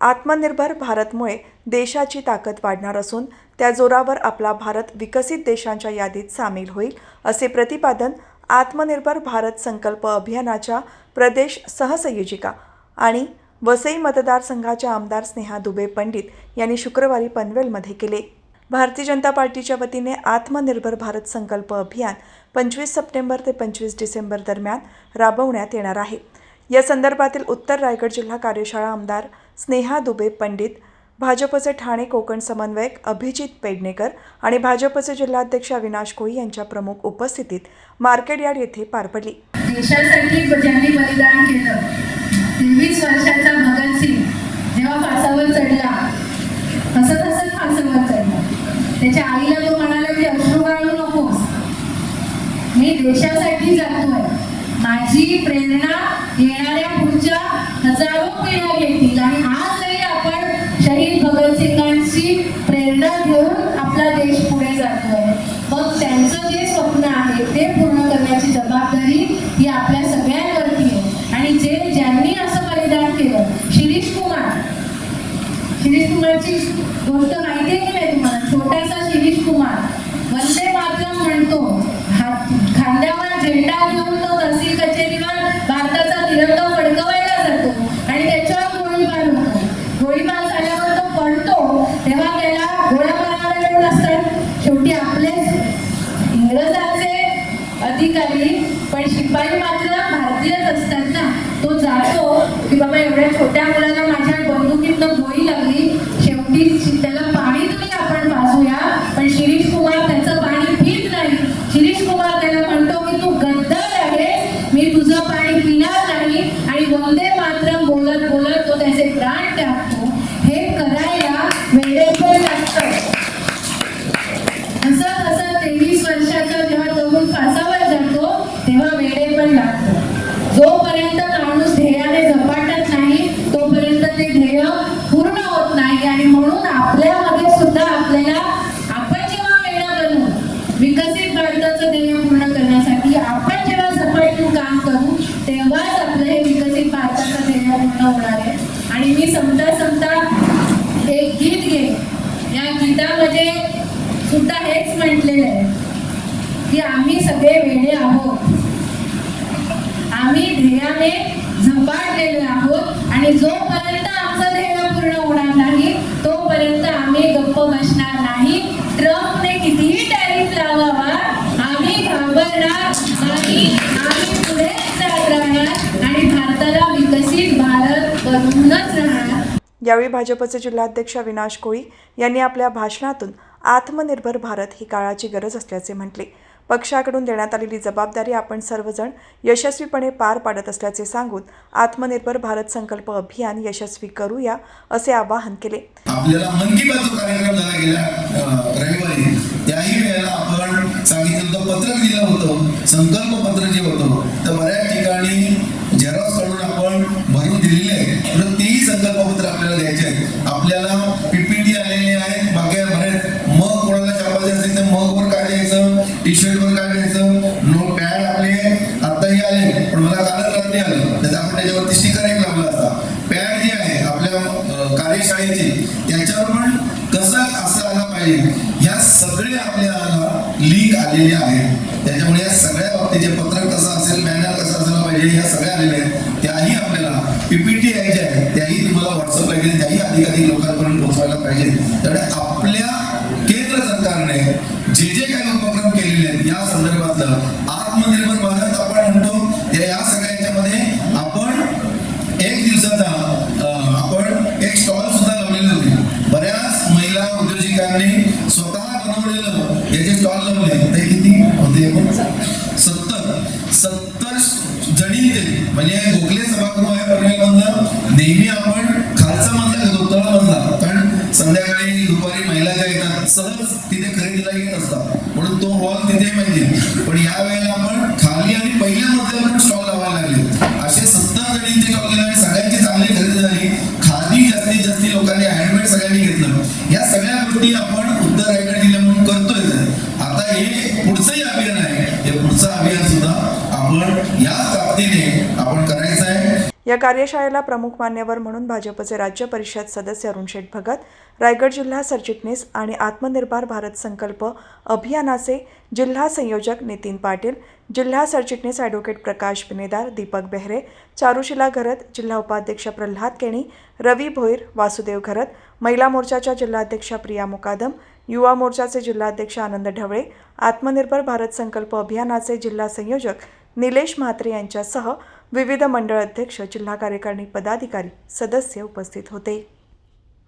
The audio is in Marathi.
आत्मनिर्भर भारतमुळे देशाची ताकद वाढणार असून त्या जोरावर आपला भारत विकसित देशांच्या यादीत सामील होईल असे प्रतिपादन आत्मनिर्भर भारत संकल्प अभियानाच्या प्रदेश सहसंयोजिका आणि वसई मतदारसंघाच्या आमदार स्नेहा दुबे पंडित यांनी शुक्रवारी पनवेलमध्ये केले. भारतीय जनता पार्टीच्या वतीने आत्मनिर्भर भारत संकल्प अभियान पंचवीस सप्टेंबर ते पंचवीस डिसेंबर दरम्यान राबवण्यात येणार आहे. या संदर्भातील उत्तर रायगड जिल्हा कार्यशाळा आमदार स्नेहा दुबे पंडित भाजपचे ठाणे कोकण समन्वयक अभिजित पेडणेकर आणि भाजपचे जिल्हाध्यक्ष अविनाश कोळी यांच्या प्रमुख उपस्थितीत मार्केट यार्ड येथे पार पडली. देशासाठी ज्यांनी बलिदान केलं तेवीस वर्षाचा भगतसिंग जेव्हा फासावर चढला हसत हसत फासावर चढला. त्याच्या आईला तो म्हणाला की अश्रू गाळू नकोस. मी देशासाठी जातोय. माझी प्रेरणा येणाऱ्या पुढच्या हजारो पिढ्या घेतील आणि शिरीष कुमार. शिरीष कुमारची गोष्ट माहिती आहे की नाही तुम्हाला? छोटासा शिरीष कुमार. वंदे मातरम म्हणतो. खांद्यावर झेंडा घेऊन तो तहसील कचेरीवर भारताचा तिरंगा फडकवायला जातो आणि त्याच्यावर गोळीबार होतो. गोळीबार झाल्यावर तो पडतो तेव्हा त्याला गोळ्या मारायला येऊन असतात. शेवटी आपलेच इंग्रजांचे अधिकारी पण शिपाई मात्र भारतीयच असतात ना. तो जातो की बाबा एवढ्या छोट्या मी तुझं पाणी पिणार नाही आणि वंदे मात्र बोलत बोलत तो त्याचे प्राण टाकतो हे करायला वेळेवर लागतं. असं असं तेवीस वर्षाचा जेव्हा तरुण फासावर जातो तेव्हा वेळे पण लागतो. जोपर्यंत माणूस ध्येयाने झपाटत नाही तोपर्यंत ते ध्येय पूर्ण होत नाही. आणि म्हणून आपल्यामध्ये सुद्धा आपल्याला आपण जेव्हा वेळ बनवू विकसित भारताचं ध्येय पूर्ण होणार आहे. आणि मी समता समता एक गीत घे या गीतामध्ये सुद्धा हेच म्हटलेलं आहे की आम्ही सगळे वेडे आहोत. आम्ही ध्येयाने झपाटलेले आहोत आणि जोपर्यंत आमचं ध्येय पूर्ण होणार नाही तोपर्यंत आम्ही गप्प बसणार नाही. ट्रम्पने किती भारत राहणार यावेळी भाजपचे जिल्हाध्यक्ष अविनाश कोळी यांनी आपल्या भाषणातून आत्मनिर्भर भारत ही काळाची गरज असल्याचे म्हटले. पक्षाकडून देण्यात आलेली जबाबदारी आपण सर्वजण यशस्वीपणे पार पाडत असल्याचे सांगून आत्मनिर्भर भारत संकल्प अभियान यशस्वी करूया असे आवाहन केले. आपल्याला मन की बात कार्यक्रम झाला गेला रविवारी त्याही वेळेला आपण सांगितलं होतं पत्रक दिलं होतं संकल्प पत्र जे होतं तर बऱ्याच ठिकाणी झेरॉक्स काढून आपण भरून दिलेले आहे आपल्याला द्यायचे आहेत. आपल्याला पीपीटी आलेले आहेत बाकी बरेच. मग कोणाला छापायचे असेल तर मगवर काय द्यायचं टी शर्टवर काय द्यायचं नो पॅड आपले आताही आले. पण मला कालच रात्री आलं. त्याचा आपण त्याच्यावरती स्टिकर एक लावला असता पॅड जे आहे आपल्या कार्यशाळेचे कार्यशाळेची त्याच्यावर पण कसं असं आलं पाहिजे. ह्या सगळे आपल्याला लिंक आलेले आहेत. त्याच्यामुळे या सगळ्या बाबतीचे पत्रक कसं असेल बॅनर कसं असलं पाहिजे ह्या सगळ्या आलेल्या आहेत. त्याही आपल्याला पीपीटी आहे आहेत. त्याही तुम्हाला व्हॉट्सअप लागेल त्याही अधिकाधिक लोकांपर्यंत पोहोचवायला पाहिजे. त्यामुळे आपल्या केंद्र सरकारने जे जे काही उपक्रम केलेले आहेत या संदर्भातलं आत्मनिर्भर भारत आपण म्हणतो या सगळ्या याच्यामध्ये आपण एक दिवसाचा आपण एक स्टॉल सुद्धा लावलेले होते. बऱ्याच महिला उद्योजकांनी स्वतः बनवलेलं याचे स्टॉल लावले ते किती? होते सत्तर. सत्तर जणी ते म्हणजे गोखले पहिल्या मधल्या स्टॉल लावायला लागले. असे सत्तर जणींचे स्टॉल गेले आणि सगळ्यांची चांगली खरेदी झाली. खादी जास्तीत जास्त लोकांनी हँडमेड सगळ्यांनी घेतलं. या सगळ्या गोष्टी आपण या कार्यशाळेला प्रमुख मान्यवर म्हणून भाजपचे राज्य परिषद सदस्य अरुणशेठ भगत रायगड जिल्हा सरचिटणीस आणि आत्मनिर्भर भारत संकल्प अभियानाचे जिल्हा संयोजक नितीन पाटील जिल्हा सरचिटणीस ॲडव्होकेट प्रकाश बिनेदार दीपक बेहरे चारुशिला घरत जिल्हा उपाध्यक्ष प्रल्हाद केणी रवी भोईर वासुदेव घरत महिला मोर्चाच्या जिल्हाध्यक्षा प्रिया मुकादम युवा मोर्चाचे जिल्हाध्यक्ष आनंद ढवळे आत्मनिर्भर भारत संकल्प अभियानाचे जिल्हा संयोजक निलेश म्हात्रे यांच्यासह विविध मंडळ अध्यक्ष जिल्हा कार्यकारिणी पदाधिकारी सदस्य उपस्थित होते.